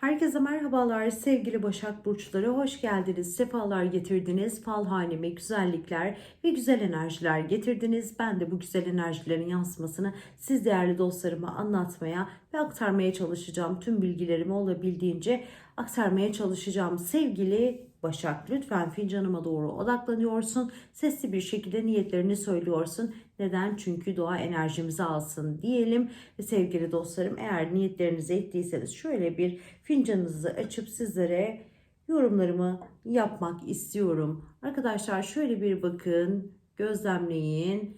Herkese merhabalar sevgili Başak Burçları. Hoş geldiniz sefalar getirdiniz fal haneme güzellikler ve güzel enerjiler getirdiniz. Ben de bu güzel enerjilerin yansımasını siz değerli dostlarıma anlatmaya ve aktarmaya çalışacağım. Tüm bilgilerimi olabildiğince aktarmaya çalışacağım. Sevgili Başak lütfen fincanıma doğru odaklanıyorsun sesli bir şekilde niyetlerini söylüyorsun neden? Çünkü doğa enerjimizi alsın diyelim. Sevgili dostlarım eğer niyetlerinizi ettiyseniz şöyle bir fincanınızı açıp sizlere yorumlarımı yapmak istiyorum. Arkadaşlar şöyle bir bakın, gözlemleyin.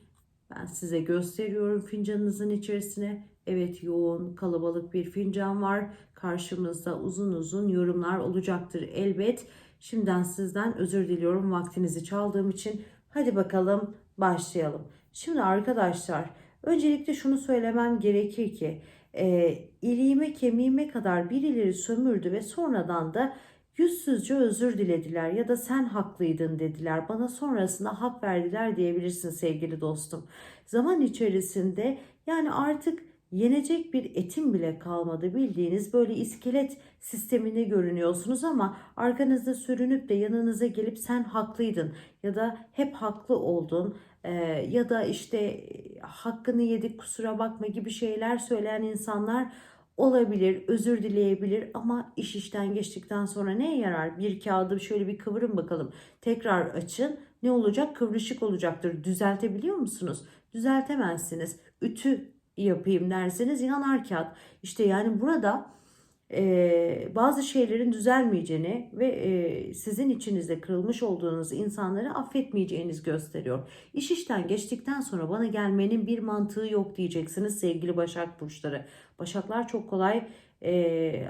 Ben size gösteriyorum fincanınızın içerisine. Evet yoğun, kalabalık bir fincan var. Karşımızda uzun uzun yorumlar olacaktır elbet. Şimdiden sizden özür diliyorum vaktinizi çaldığım için. Hadi bakalım başlayalım. Şimdi arkadaşlar öncelikle şunu söylemem gerekir ki e, iliğime kemiğime kadar birileri sömürdü ve sonradan da yüzsüzce özür dilediler ya da sen haklıydın dediler. Bana sonrasında hak verdiler diyebilirsin sevgili dostum. Zaman içerisinde yani artık yenecek bir etim bile kalmadı bildiğiniz böyle iskelet sisteminde görünüyorsunuz ama arkanızda sürünüp de yanınıza gelip sen haklıydın ya da hep haklı oldun e, ya da işte e, hakkını yedik kusura bakma gibi şeyler söyleyen insanlar olabilir, özür dileyebilir ama iş işten geçtikten sonra neye yarar? Bir kağıdı şöyle bir kıvırın bakalım. Tekrar açın. Ne olacak? Kıvrışık olacaktır. Düzeltebiliyor musunuz? Düzeltemezsiniz. Ütü yapayım derseniz yanar kağıt. İşte yani burada e, bazı şeylerin düzelmeyeceğini ve e, sizin içinizde kırılmış olduğunuz insanları affetmeyeceğiniz gösteriyor. İş işten geçtikten sonra bana gelmenin bir mantığı yok diyeceksiniz sevgili Başak Burçları. Başaklar çok kolay e,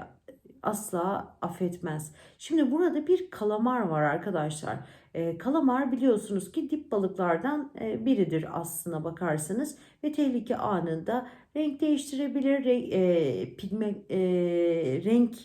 asla affetmez. Şimdi burada bir kalamar var arkadaşlar. E, kalamar biliyorsunuz ki dip balıklardan e, biridir aslına bakarsanız ve tehlike anında renk değiştirebilir, renk, e, pigme, e, renk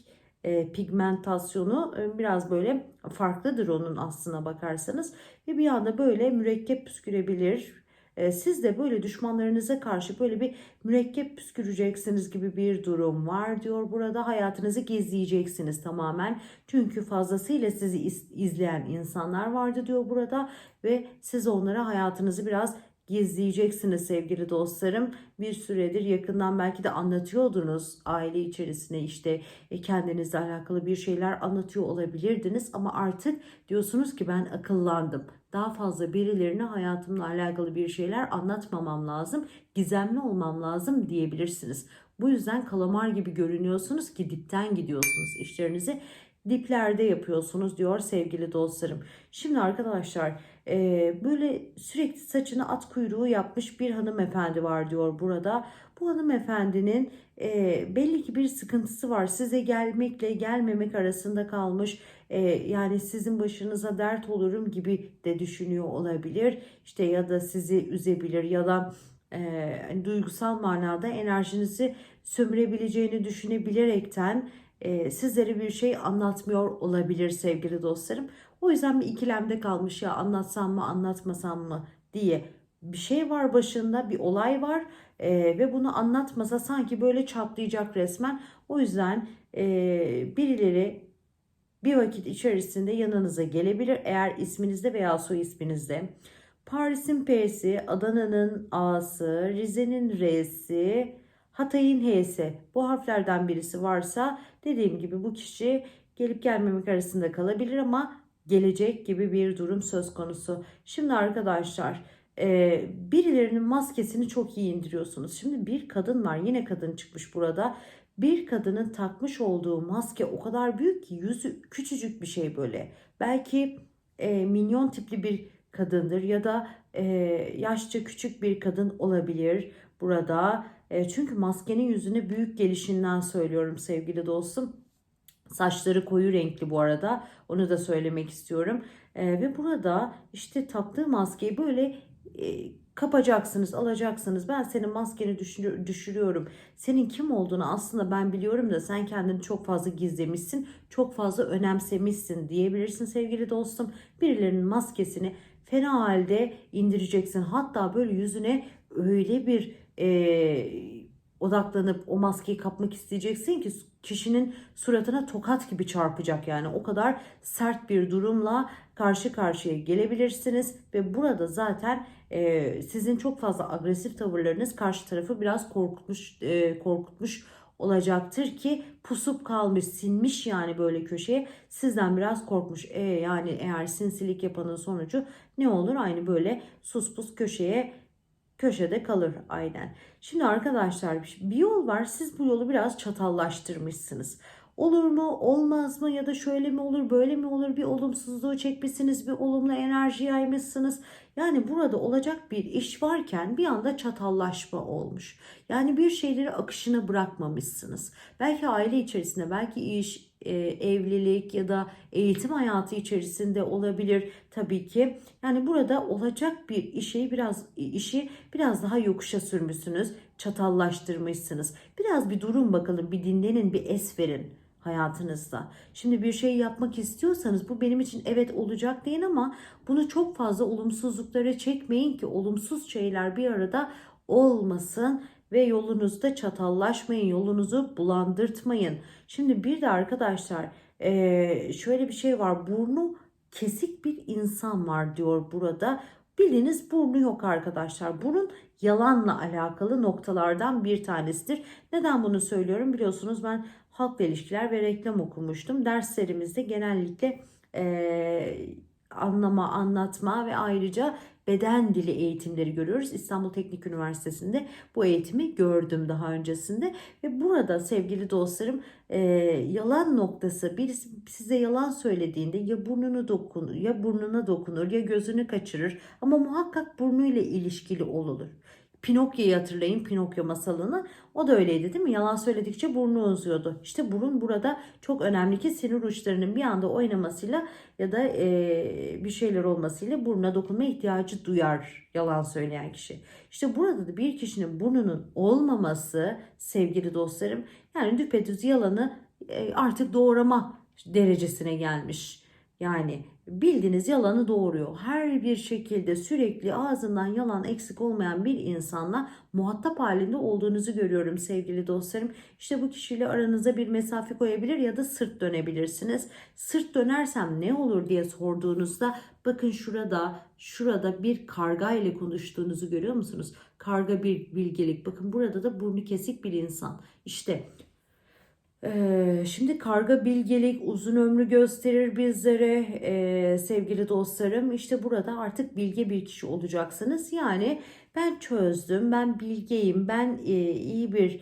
e, pigmentasyonu biraz böyle farklıdır onun aslına bakarsanız ve bir anda böyle mürekkep püskürebilir e, siz de böyle düşmanlarınıza karşı böyle bir mürekkep püsküreceksiniz gibi bir durum var diyor. Burada hayatınızı gizleyeceksiniz tamamen. Çünkü fazlasıyla sizi izleyen insanlar vardı diyor burada ve siz onlara hayatınızı biraz gizleyeceksiniz sevgili dostlarım. Bir süredir yakından belki de anlatıyordunuz aile içerisinde işte e, kendinizle alakalı bir şeyler anlatıyor olabilirdiniz ama artık diyorsunuz ki ben akıllandım. Daha fazla birilerine hayatımla alakalı bir şeyler anlatmamam lazım. Gizemli olmam lazım diyebilirsiniz. Bu yüzden kalamar gibi görünüyorsunuz ki dipten gidiyorsunuz işlerinizi diplerde yapıyorsunuz diyor sevgili dostlarım. Şimdi arkadaşlar e, böyle sürekli saçını at kuyruğu yapmış bir hanımefendi var diyor burada. Bu hanımefendinin e, belli ki bir sıkıntısı var. Size gelmekle gelmemek arasında kalmış. E, yani sizin başınıza dert olurum gibi de düşünüyor olabilir. İşte ya da sizi üzebilir ya da e, duygusal manada enerjinizi sömürebileceğini düşünebilerekten e, sizlere bir şey anlatmıyor olabilir sevgili dostlarım. O yüzden bir ikilemde kalmış ya anlatsam mı anlatmasam mı diye bir şey var başında bir olay var e, ve bunu anlatmasa sanki böyle çatlayacak resmen. O yüzden e, birileri bir vakit içerisinde yanınıza gelebilir eğer isminizde veya soy isminizde. Paris'in P'si, Adana'nın A'sı, Rize'nin R'si, Hatay'ın H'si bu harflerden birisi varsa dediğim gibi bu kişi gelip gelmemek arasında kalabilir ama gelecek gibi bir durum söz konusu. Şimdi arkadaşlar e, birilerinin maskesini çok iyi indiriyorsunuz. Şimdi bir kadın var yine kadın çıkmış burada. Bir kadının takmış olduğu maske o kadar büyük ki yüzü küçücük bir şey böyle. Belki e, minyon tipli bir kadındır ya da e, yaşça küçük bir kadın olabilir burada. E, çünkü maskenin yüzüne büyük gelişinden söylüyorum sevgili dostum. Saçları koyu renkli bu arada. Onu da söylemek istiyorum. E, ve burada işte taktığı maskeyi böyle e, kapacaksınız, alacaksınız. Ben senin maskeni düşür, düşürüyorum. Senin kim olduğunu aslında ben biliyorum da sen kendini çok fazla gizlemişsin, çok fazla önemsemişsin diyebilirsin sevgili dostum. Birilerinin maskesini fena halde indireceksin. Hatta böyle yüzüne öyle bir e, odaklanıp o maskeyi kapmak isteyeceksin ki kişinin suratına tokat gibi çarpacak yani o kadar sert bir durumla karşı karşıya gelebilirsiniz ve burada zaten e, sizin çok fazla agresif tavırlarınız karşı tarafı biraz korkutmuş e, korkutmuş olacaktır ki pusup kalmış sinmiş yani böyle köşeye sizden biraz korkmuş. E, yani eğer sinsilik yapanın sonucu ne olur? Aynı böyle sus pus köşeye köşede kalır aynen. Şimdi arkadaşlar bir yol var. Siz bu yolu biraz çatallaştırmışsınız. Olur mu, olmaz mı ya da şöyle mi olur, böyle mi olur? Bir olumsuzluğu çekmişsiniz, bir olumlu enerji yaymışsınız. Yani burada olacak bir iş varken bir anda çatallaşma olmuş. Yani bir şeyleri akışına bırakmamışsınız. Belki aile içerisinde, belki iş, evlilik ya da eğitim hayatı içerisinde olabilir tabii ki. Yani burada olacak bir işi biraz işi biraz daha yokuşa sürmüşsünüz, çatallaştırmışsınız. Biraz bir durun bakalım, bir dinlenin, bir es verin hayatınızda. Şimdi bir şey yapmak istiyorsanız bu benim için evet olacak deyin ama bunu çok fazla olumsuzluklara çekmeyin ki olumsuz şeyler bir arada olmasın ve yolunuzda çatallaşmayın, yolunuzu bulandırtmayın. Şimdi bir de arkadaşlar şöyle bir şey var. Burnu kesik bir insan var diyor burada. Bildiğiniz burnu yok arkadaşlar. Burun yalanla alakalı noktalardan bir tanesidir. Neden bunu söylüyorum? Biliyorsunuz ben halkla ilişkiler ve reklam okumuştum. Derslerimizde genellikle e, anlama, anlatma ve ayrıca beden dili eğitimleri görüyoruz. İstanbul Teknik Üniversitesi'nde bu eğitimi gördüm daha öncesinde. Ve burada sevgili dostlarım e, yalan noktası birisi size yalan söylediğinde ya burnunu dokunur ya burnuna dokunur ya gözünü kaçırır ama muhakkak burnuyla ilişkili olur. Pinokyo'yu hatırlayın Pinokyo masalını. O da öyleydi değil mi? Yalan söyledikçe burnu uzuyordu. İşte burun burada çok önemli ki sinir uçlarının bir anda oynamasıyla ya da e, bir şeyler olmasıyla burnuna dokunma ihtiyacı duyar yalan söyleyen kişi. İşte burada da bir kişinin burnunun olmaması sevgili dostlarım yani düpedüz yalanı e, artık doğrama derecesine gelmiş. Yani bildiğiniz yalanı doğuruyor. Her bir şekilde sürekli ağzından yalan eksik olmayan bir insanla muhatap halinde olduğunuzu görüyorum sevgili dostlarım. İşte bu kişiyle aranıza bir mesafe koyabilir ya da sırt dönebilirsiniz. Sırt dönersem ne olur diye sorduğunuzda bakın şurada şurada bir karga ile konuştuğunuzu görüyor musunuz? Karga bir bilgelik. Bakın burada da burnu kesik bir insan. İşte ee, şimdi karga bilgelik uzun ömrü gösterir bizlere ee, sevgili dostlarım. İşte burada artık bilge bir kişi olacaksınız. Yani ben çözdüm, ben bilgeyim, ben e, iyi bir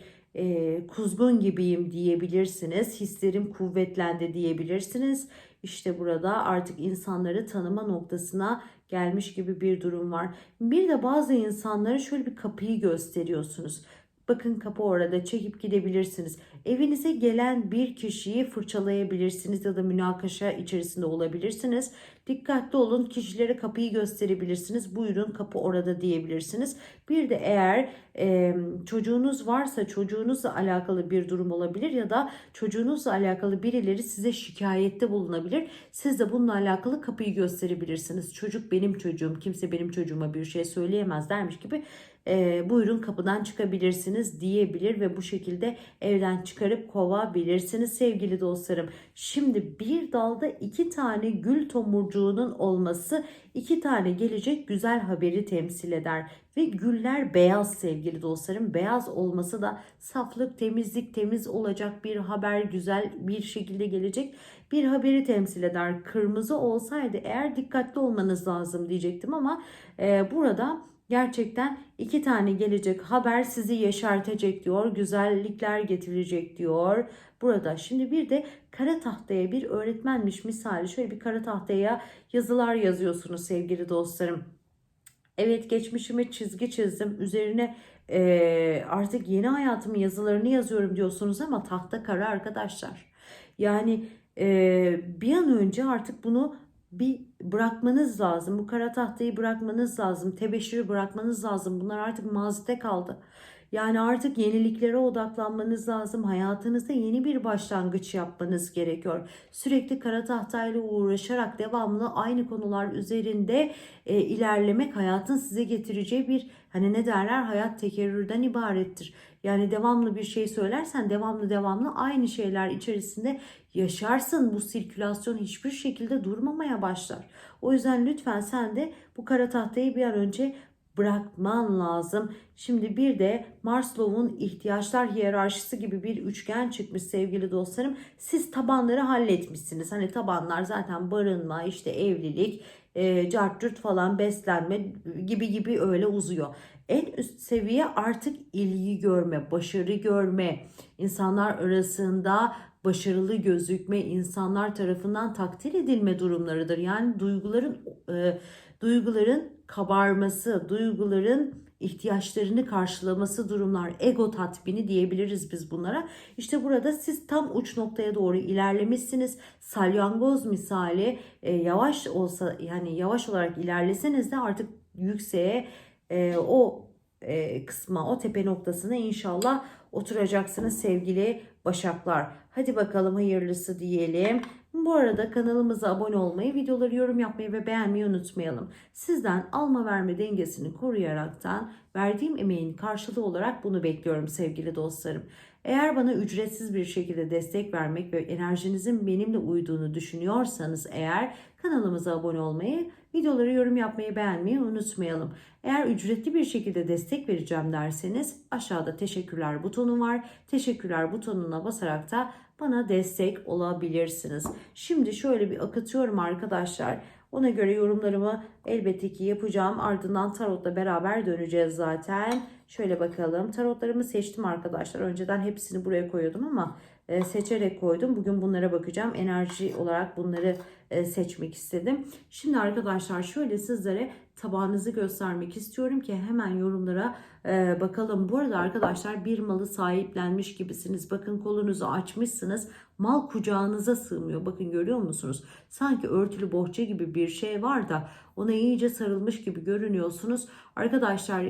kuzgun gibiyim diyebilirsiniz. Hislerim kuvvetlendi diyebilirsiniz. İşte burada artık insanları tanıma noktasına gelmiş gibi bir durum var. Bir de bazı insanlara şöyle bir kapıyı gösteriyorsunuz. Bakın kapı orada çekip gidebilirsiniz. Evinize gelen bir kişiyi fırçalayabilirsiniz ya da münakaşa içerisinde olabilirsiniz. Dikkatli olun kişilere kapıyı gösterebilirsiniz. Buyurun kapı orada diyebilirsiniz. Bir de eğer e, çocuğunuz varsa çocuğunuzla alakalı bir durum olabilir ya da çocuğunuzla alakalı birileri size şikayette bulunabilir. Siz de bununla alakalı kapıyı gösterebilirsiniz. Çocuk benim çocuğum kimse benim çocuğuma bir şey söyleyemez dermiş gibi e, buyurun kapıdan çıkabilirsiniz diyebilir ve bu şekilde evden çıkarıp kovabilirsiniz sevgili dostlarım. Şimdi bir dalda iki tane gül tomurcuğunun olması iki tane gelecek güzel haberi temsil eder. Ve güller beyaz sevgili dostlarım. Beyaz olması da saflık, temizlik, temiz olacak bir haber güzel bir şekilde gelecek bir haberi temsil eder. Kırmızı olsaydı eğer dikkatli olmanız lazım diyecektim ama e, burada Gerçekten iki tane gelecek haber sizi yeşertecek diyor. Güzellikler getirecek diyor. Burada şimdi bir de kara tahtaya bir öğretmenmiş misali şöyle bir kara tahtaya yazılar yazıyorsunuz sevgili dostlarım. Evet geçmişime çizgi çizdim. Üzerine e, artık yeni hayatımın yazılarını yazıyorum diyorsunuz ama tahta kara arkadaşlar. Yani e, bir an önce artık bunu bir bırakmanız lazım. Bu kara tahtayı bırakmanız lazım. Tebeşiri bırakmanız lazım. Bunlar artık mazide kaldı. Yani artık yeniliklere odaklanmanız lazım. Hayatınızda yeni bir başlangıç yapmanız gerekiyor. Sürekli kara tahtayla uğraşarak devamlı aynı konular üzerinde e, ilerlemek hayatın size getireceği bir hani ne derler hayat tekerrürden ibarettir. Yani devamlı bir şey söylersen devamlı devamlı aynı şeyler içerisinde yaşarsın. Bu sirkülasyon hiçbir şekilde durmamaya başlar. O yüzden lütfen sen de bu kara tahtayı bir an önce bırakman lazım. Şimdi bir de Maslow'un ihtiyaçlar hiyerarşisi gibi bir üçgen çıkmış sevgili dostlarım. Siz tabanları halletmişsiniz. Hani tabanlar zaten barınma, işte evlilik, e, cartürt falan beslenme gibi gibi öyle uzuyor. En üst seviye artık ilgi görme, başarı görme, insanlar arasında başarılı gözükme, insanlar tarafından takdir edilme durumlarıdır. Yani duyguların e, duyguların kabarması, duyguların ihtiyaçlarını karşılaması durumlar, ego tatmini diyebiliriz biz bunlara. İşte burada siz tam uç noktaya doğru ilerlemişsiniz. Salyangoz misali e, yavaş olsa yani yavaş olarak ilerleseniz de artık yükseğe e, o e, kısma, o tepe noktasına inşallah oturacaksınız sevgili Başaklar. Hadi bakalım hayırlısı diyelim. Bu arada kanalımıza abone olmayı, videoları yorum yapmayı ve beğenmeyi unutmayalım. Sizden alma verme dengesini koruyaraktan verdiğim emeğin karşılığı olarak bunu bekliyorum sevgili dostlarım. Eğer bana ücretsiz bir şekilde destek vermek ve enerjinizin benimle uyduğunu düşünüyorsanız eğer kanalımıza abone olmayı, videoları yorum yapmayı beğenmeyi unutmayalım. Eğer ücretli bir şekilde destek vereceğim derseniz aşağıda teşekkürler butonu var. Teşekkürler butonuna basarak da bana destek olabilirsiniz. Şimdi şöyle bir akıtıyorum arkadaşlar. Ona göre yorumlarımı elbette ki yapacağım. Ardından tarotla beraber döneceğiz zaten. Şöyle bakalım. Tarotlarımı seçtim arkadaşlar. Önceden hepsini buraya koyuyordum ama e, seçerek koydum. Bugün bunlara bakacağım. Enerji olarak bunları e, seçmek istedim. Şimdi arkadaşlar şöyle sizlere tabağınızı göstermek istiyorum ki hemen yorumlara e, bakalım. Bu arada arkadaşlar bir malı sahiplenmiş gibisiniz. Bakın kolunuzu açmışsınız. Mal kucağınıza sığmıyor. Bakın görüyor musunuz? Sanki örtülü bohça gibi bir şey var da ona iyice sarılmış gibi görünüyorsunuz. Arkadaşlar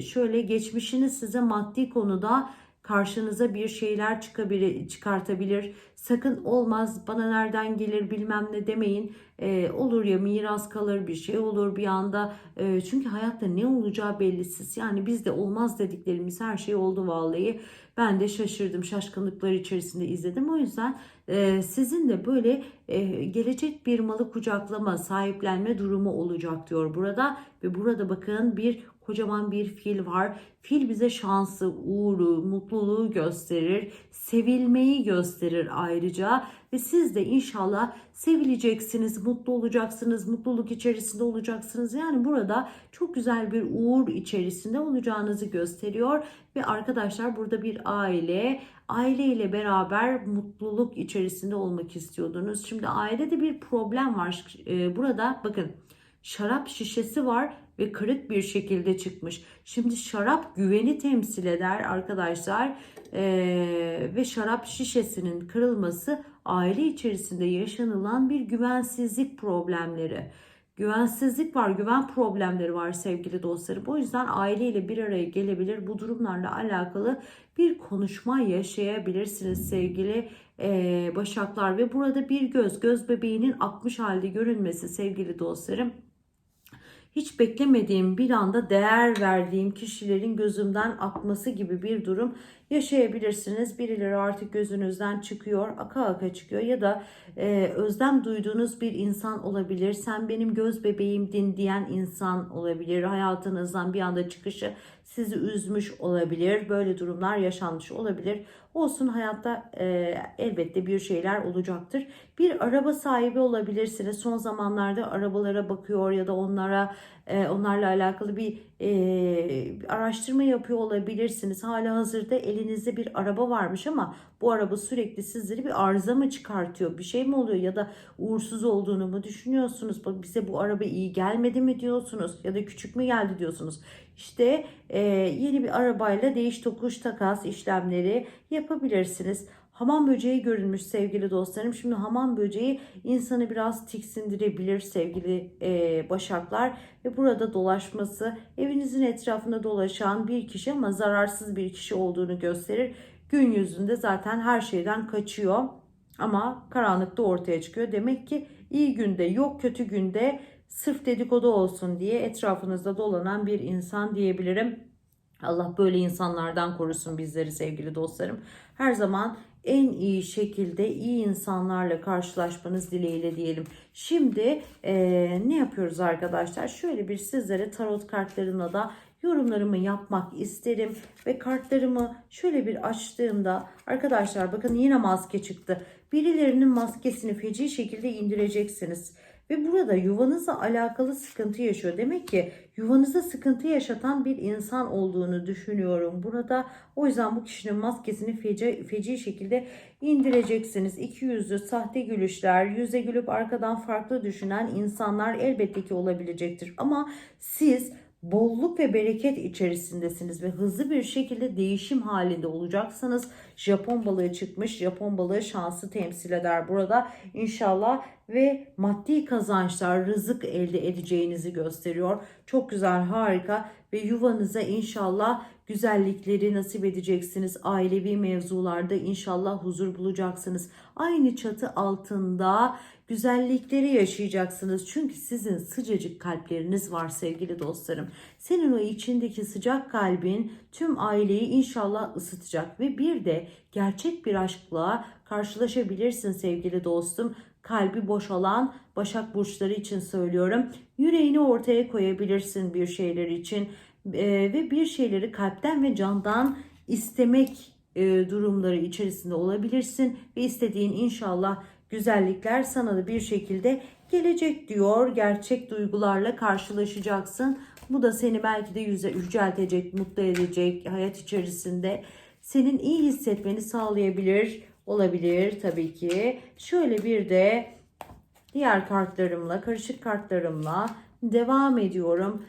şöyle geçmişiniz size maddi konuda karşınıza bir şeyler çıkabilir, çıkartabilir. Sakın olmaz bana nereden gelir bilmem ne demeyin. Ee, olur ya miras kalır bir şey olur bir anda. Ee, çünkü hayatta ne olacağı bellisiz. Yani bizde olmaz dediklerimiz her şey oldu vallahi. Ben de şaşırdım şaşkınlıklar içerisinde izledim. O yüzden e, sizin de böyle e, gelecek bir malı kucaklama sahiplenme durumu olacak diyor burada. Ve burada bakın bir kocaman bir fil var. Fil bize şansı, uğuru, mutluluğu gösterir. Sevilmeyi gösterir ayrıca. Ve siz de inşallah sevileceksiniz, mutlu olacaksınız, mutluluk içerisinde olacaksınız. Yani burada çok güzel bir uğur içerisinde olacağınızı gösteriyor. Ve arkadaşlar burada bir aile, aile ile beraber mutluluk içerisinde olmak istiyordunuz. Şimdi ailede bir problem var. Ee, burada bakın şarap şişesi var ve kırık bir şekilde çıkmış. Şimdi şarap güveni temsil eder arkadaşlar ee, ve şarap şişesinin kırılması aile içerisinde yaşanılan bir güvensizlik problemleri. Güvensizlik var, güven problemleri var sevgili dostlarım. O yüzden aileyle bir araya gelebilir. Bu durumlarla alakalı bir konuşma yaşayabilirsiniz sevgili e, başaklar. Ve burada bir göz, göz bebeğinin akmış halde görünmesi sevgili dostlarım hiç beklemediğim bir anda değer verdiğim kişilerin gözümden akması gibi bir durum yaşayabilirsiniz. Birileri artık gözünüzden çıkıyor, aka aka çıkıyor ya da e, özlem duyduğunuz bir insan olabilir. Sen benim göz bebeğimdin diyen insan olabilir. Hayatınızdan bir anda çıkışı sizi üzmüş olabilir. Böyle durumlar yaşanmış olabilir. Olsun hayatta e, elbette bir şeyler olacaktır. Bir araba sahibi olabilirsiniz. Son zamanlarda arabalara bakıyor ya da onlara e, onlarla alakalı bir e, araştırma yapıyor olabilirsiniz. Hala hazırda elinizde bir araba varmış ama bu araba sürekli sizleri bir arıza mı çıkartıyor? Bir şey mi oluyor ya da uğursuz olduğunu mu düşünüyorsunuz? Bize bu araba iyi gelmedi mi diyorsunuz ya da küçük mü geldi diyorsunuz? İşte e, yeni bir arabayla değiş tokuş takas işlemleri yapabilirsiniz. Hamam böceği görülmüş sevgili dostlarım. Şimdi hamam böceği insanı biraz tiksindirebilir sevgili e, başaklar. Ve burada dolaşması evinizin etrafında dolaşan bir kişi ama zararsız bir kişi olduğunu gösterir. Gün yüzünde zaten her şeyden kaçıyor. Ama karanlıkta ortaya çıkıyor. Demek ki iyi günde yok kötü günde sırf dedikodu olsun diye etrafınızda dolanan bir insan diyebilirim. Allah böyle insanlardan korusun bizleri sevgili dostlarım. Her zaman en iyi şekilde iyi insanlarla karşılaşmanız dileğiyle diyelim. Şimdi eee, ne yapıyoruz arkadaşlar? Şöyle bir sizlere tarot kartlarına da yorumlarımı yapmak isterim ve kartlarımı şöyle bir açtığımda arkadaşlar bakın yine maske çıktı. Birilerinin maskesini feci şekilde indireceksiniz. Ve burada yuvanızla alakalı sıkıntı yaşıyor. Demek ki yuvanızda sıkıntı yaşatan bir insan olduğunu düşünüyorum burada. O yüzden bu kişinin maskesini feci, feci şekilde indireceksiniz. İki yüzlü sahte gülüşler, yüze gülüp arkadan farklı düşünen insanlar elbette ki olabilecektir. Ama siz bolluk ve bereket içerisindesiniz ve hızlı bir şekilde değişim halinde olacaksınız. Japon balığı çıkmış. Japon balığı şansı temsil eder burada. İnşallah ve maddi kazançlar, rızık elde edeceğinizi gösteriyor. Çok güzel, harika ve yuvanıza inşallah güzellikleri nasip edeceksiniz. Ailevi mevzularda inşallah huzur bulacaksınız. Aynı çatı altında güzellikleri yaşayacaksınız. Çünkü sizin sıcacık kalpleriniz var sevgili dostlarım. Senin o içindeki sıcak kalbin tüm aileyi inşallah ısıtacak ve bir de gerçek bir aşkla karşılaşabilirsin sevgili dostum. Kalbi boş olan Başak burçları için söylüyorum. Yüreğini ortaya koyabilirsin bir şeyler için Ee, ve bir şeyleri kalpten ve candan istemek e, durumları içerisinde olabilirsin ve istediğin inşallah güzellikler sana da bir şekilde gelecek diyor. Gerçek duygularla karşılaşacaksın. Bu da seni belki de yüze yüceltecek, mutlu edecek hayat içerisinde. Senin iyi hissetmeni sağlayabilir, olabilir tabii ki. Şöyle bir de diğer kartlarımla, karışık kartlarımla devam ediyorum.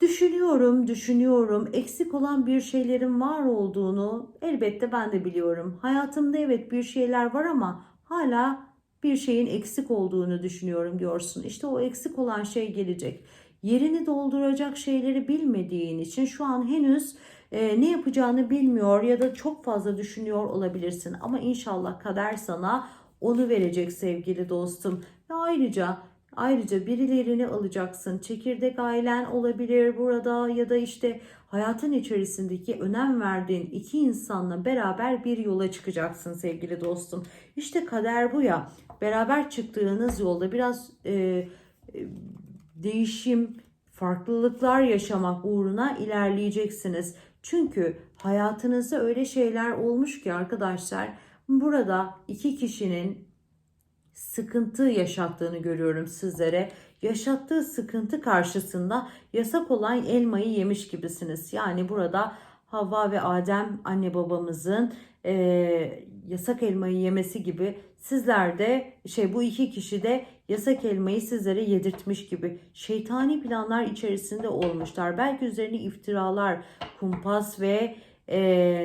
Düşünüyorum, düşünüyorum. Eksik olan bir şeylerin var olduğunu elbette ben de biliyorum. Hayatımda evet bir şeyler var ama hala bir şeyin eksik olduğunu düşünüyorum diyorsun. İşte o eksik olan şey gelecek. Yerini dolduracak şeyleri bilmediğin için şu an henüz e, ne yapacağını bilmiyor ya da çok fazla düşünüyor olabilirsin. Ama inşallah kader sana onu verecek sevgili dostum. Ve ayrıca Ayrıca birilerini alacaksın. Çekirdek ailen olabilir burada ya da işte hayatın içerisindeki önem verdiğin iki insanla beraber bir yola çıkacaksın sevgili dostum. İşte kader bu ya. Beraber çıktığınız yolda biraz e, e, değişim, farklılıklar yaşamak uğruna ilerleyeceksiniz. Çünkü hayatınızda öyle şeyler olmuş ki arkadaşlar burada iki kişinin sıkıntı yaşattığını görüyorum sizlere. Yaşattığı sıkıntı karşısında yasak olan elmayı yemiş gibisiniz. Yani burada Havva ve Adem anne babamızın e, yasak elmayı yemesi gibi sizler de şey bu iki kişi de yasak elmayı sizlere yedirtmiş gibi şeytani planlar içerisinde olmuşlar. Belki üzerine iftiralar, kumpas ve e,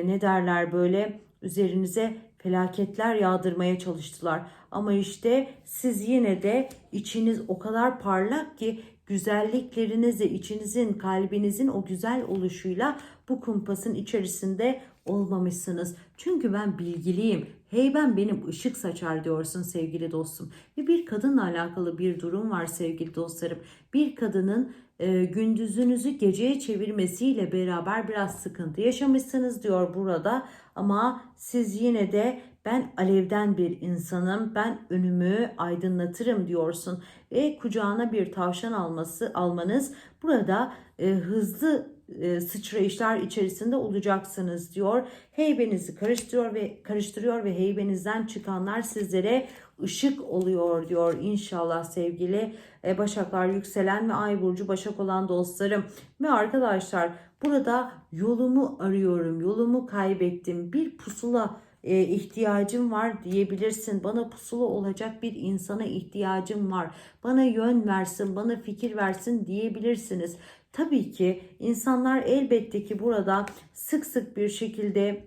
ne derler böyle üzerinize felaketler yağdırmaya çalıştılar. Ama işte siz yine de içiniz o kadar parlak ki güzelliklerinizi içinizin kalbinizin o güzel oluşuyla bu kumpasın içerisinde olmamışsınız. Çünkü ben bilgiliyim. Hey ben benim ışık saçar diyorsun sevgili dostum. Ve bir kadınla alakalı bir durum var sevgili dostlarım. Bir kadının e, gündüzünüzü geceye çevirmesiyle beraber biraz sıkıntı yaşamışsınız diyor burada. Ama siz yine de ben alevden bir insanım, ben önümü aydınlatırım diyorsun ve kucağına bir tavşan alması almanız burada e, hızlı e, sıçrayışlar içerisinde olacaksınız diyor. Heybenizi karıştırıyor ve karıştırıyor ve heybenizden çıkanlar sizlere ışık oluyor diyor inşallah sevgili e, Başaklar yükselen ve Ay burcu Başak olan dostlarım ve arkadaşlar burada yolumu arıyorum, yolumu kaybettim. Bir pusula e, ihtiyacım var diyebilirsin. Bana pusula olacak bir insana ihtiyacım var. Bana yön versin, bana fikir versin diyebilirsiniz. Tabii ki insanlar elbette ki burada sık sık bir şekilde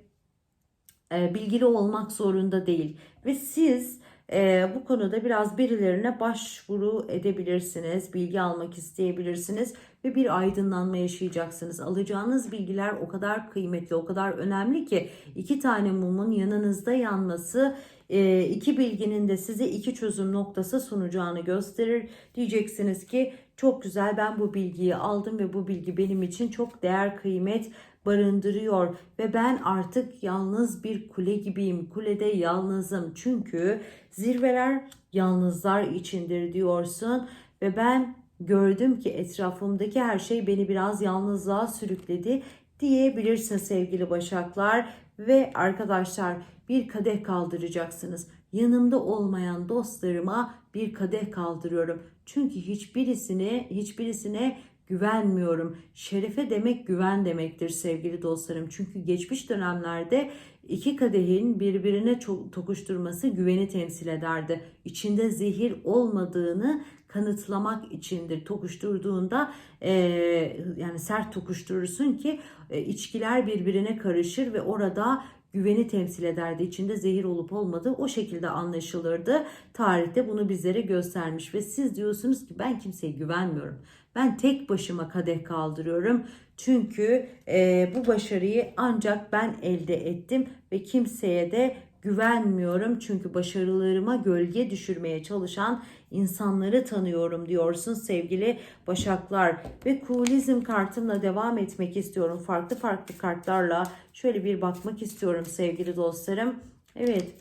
e, bilgili olmak zorunda değil. Ve siz e, bu konuda biraz birilerine başvuru edebilirsiniz, bilgi almak isteyebilirsiniz ve bir aydınlanma yaşayacaksınız. Alacağınız bilgiler o kadar kıymetli, o kadar önemli ki iki tane mumun yanınızda yanması e, iki bilginin de size iki çözüm noktası sunacağını gösterir. Diyeceksiniz ki çok güzel ben bu bilgiyi aldım ve bu bilgi benim için çok değer kıymet barındırıyor ve ben artık yalnız bir kule gibiyim. Kulede yalnızım. Çünkü zirveler yalnızlar içindir diyorsun ve ben gördüm ki etrafımdaki her şey beni biraz yalnızlığa sürükledi diyebilirsin sevgili başaklar ve arkadaşlar bir kadeh kaldıracaksınız. Yanımda olmayan dostlarıma bir kadeh kaldırıyorum. Çünkü hiçbirisine hiçbirisine güvenmiyorum. Şerefe demek güven demektir sevgili dostlarım. Çünkü geçmiş dönemlerde iki kadehin birbirine çok tokuşturması güveni temsil ederdi. İçinde zehir olmadığını kanıtlamak içindir. Tokuşturduğunda e, yani sert tokuşturursun ki e, içkiler birbirine karışır ve orada güveni temsil ederdi. İçinde zehir olup olmadığı o şekilde anlaşılırdı. Tarihte bunu bizlere göstermiş ve siz diyorsunuz ki ben kimseye güvenmiyorum. Ben tek başıma kadeh kaldırıyorum. Çünkü e, bu başarıyı ancak ben elde ettim ve kimseye de güvenmiyorum. Çünkü başarılarıma gölge düşürmeye çalışan insanları tanıyorum diyorsun sevgili Başaklar. Ve Kuulizm kartımla devam etmek istiyorum. Farklı farklı kartlarla şöyle bir bakmak istiyorum sevgili dostlarım. Evet.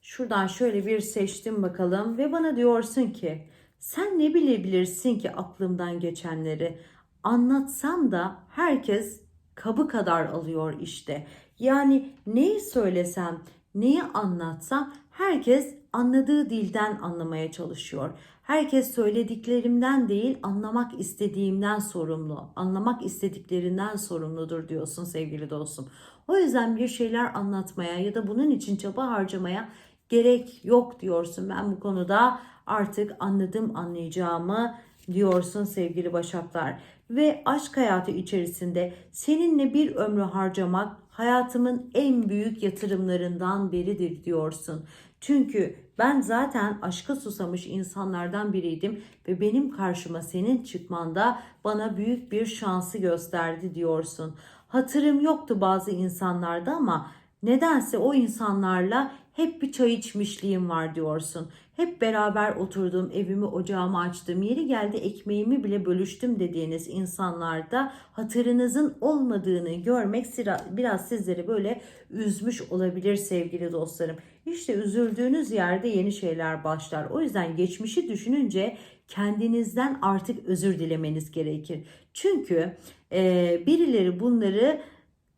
Şuradan şöyle bir seçtim bakalım ve bana diyorsun ki sen ne bilebilirsin ki aklımdan geçenleri anlatsam da herkes kabı kadar alıyor işte. Yani neyi söylesem, neyi anlatsam herkes anladığı dilden anlamaya çalışıyor. Herkes söylediklerimden değil, anlamak istediğimden sorumlu. Anlamak istediklerinden sorumludur diyorsun sevgili dostum. O yüzden bir şeyler anlatmaya ya da bunun için çaba harcamaya gerek yok diyorsun. Ben bu konuda artık anladım anlayacağımı diyorsun sevgili Başaklar. Ve aşk hayatı içerisinde seninle bir ömrü harcamak hayatımın en büyük yatırımlarından biridir diyorsun. Çünkü ben zaten aşka susamış insanlardan biriydim ve benim karşıma senin çıkman da bana büyük bir şansı gösterdi diyorsun. Hatırım yoktu bazı insanlarda ama nedense o insanlarla hep bir çay içmişliğim var diyorsun. Hep beraber oturdum, evimi ocağımı açtım, yeri geldi ekmeğimi bile bölüştüm dediğiniz insanlarda hatırınızın olmadığını görmek biraz sizleri böyle üzmüş olabilir sevgili dostlarım. İşte üzüldüğünüz yerde yeni şeyler başlar. O yüzden geçmişi düşününce kendinizden artık özür dilemeniz gerekir. Çünkü e, birileri bunları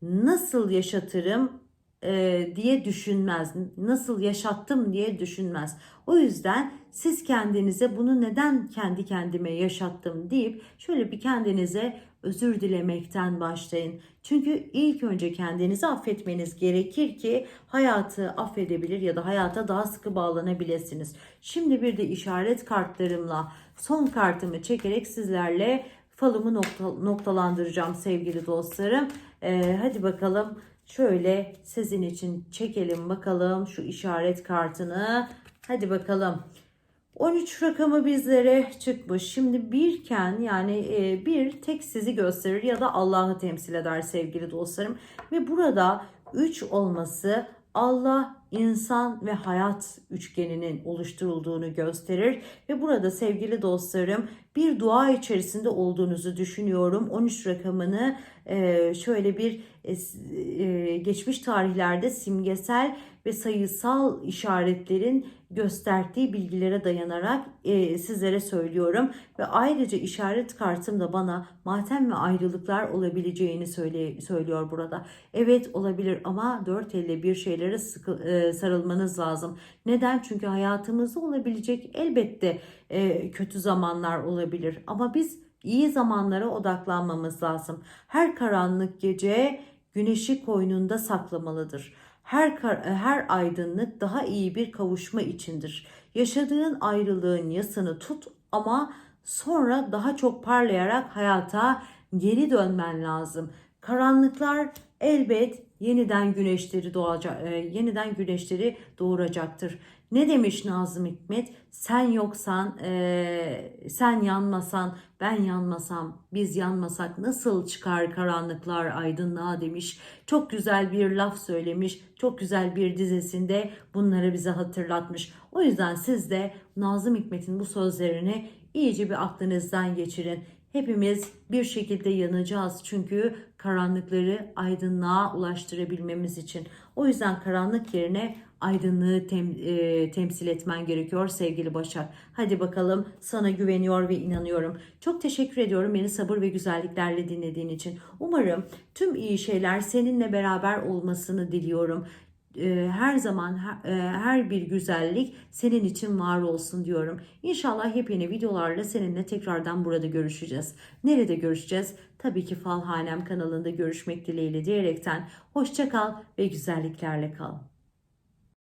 nasıl yaşatırım e, diye düşünmez. Nasıl yaşattım diye düşünmez. O yüzden siz kendinize bunu neden kendi kendime yaşattım deyip şöyle bir kendinize özür dilemekten başlayın. Çünkü ilk önce kendinizi affetmeniz gerekir ki hayatı affedebilir ya da hayata daha sıkı bağlanabilirsiniz. Şimdi bir de işaret kartlarımla son kartımı çekerek sizlerle falımı nokta, noktalandıracağım sevgili dostlarım. Ee, hadi bakalım şöyle sizin için çekelim bakalım şu işaret kartını. Hadi bakalım. 13 rakamı bizlere çıkmış. Şimdi birken yani e, bir tek sizi gösterir ya da Allah'ı temsil eder sevgili dostlarım. Ve burada 3 olması Allah, insan ve hayat üçgeninin oluşturulduğunu gösterir. Ve burada sevgili dostlarım bir dua içerisinde olduğunuzu düşünüyorum. 13 rakamını e, şöyle bir e, geçmiş tarihlerde simgesel ve sayısal işaretlerin gösterdiği bilgilere dayanarak e, sizlere söylüyorum. Ve ayrıca işaret kartım da bana matem ve ayrılıklar olabileceğini söyle, söylüyor burada. Evet olabilir ama dört elle bir şeylere sıkı, e, sarılmanız lazım. Neden? Çünkü hayatımızda olabilecek elbette e, kötü zamanlar olabilir. Ama biz iyi zamanlara odaklanmamız lazım. Her karanlık gece güneşi koynunda saklamalıdır. Her, her aydınlık daha iyi bir kavuşma içindir. Yaşadığın ayrılığın yasını tut ama sonra daha çok parlayarak hayata geri dönmen lazım. Karanlıklar elbet yeniden güneşleri doğacak, e, yeniden güneşleri doğuracaktır. Ne demiş Nazım Hikmet? Sen yoksan, e, sen yanmasan, ben yanmasam, biz yanmasak nasıl çıkar karanlıklar aydınlığa demiş. Çok güzel bir laf söylemiş, çok güzel bir dizesinde bunları bize hatırlatmış. O yüzden siz de Nazım Hikmet'in bu sözlerini iyice bir aklınızdan geçirin. Hepimiz bir şekilde yanacağız çünkü karanlıkları aydınlığa ulaştırabilmemiz için. O yüzden karanlık yerine aydınlığı tem- e, temsil etmen gerekiyor sevgili Başak. Hadi bakalım sana güveniyor ve inanıyorum. Çok teşekkür ediyorum beni sabır ve güzelliklerle dinlediğin için. Umarım tüm iyi şeyler seninle beraber olmasını diliyorum. E, Her zaman e, her bir güzellik senin için var olsun diyorum. İnşallah yepyeni videolarla seninle tekrardan burada görüşeceğiz. Nerede görüşeceğiz? Tabii ki Falhanem kanalında görüşmek dileğiyle diyerekten hoşça kal ve güzelliklerle kal.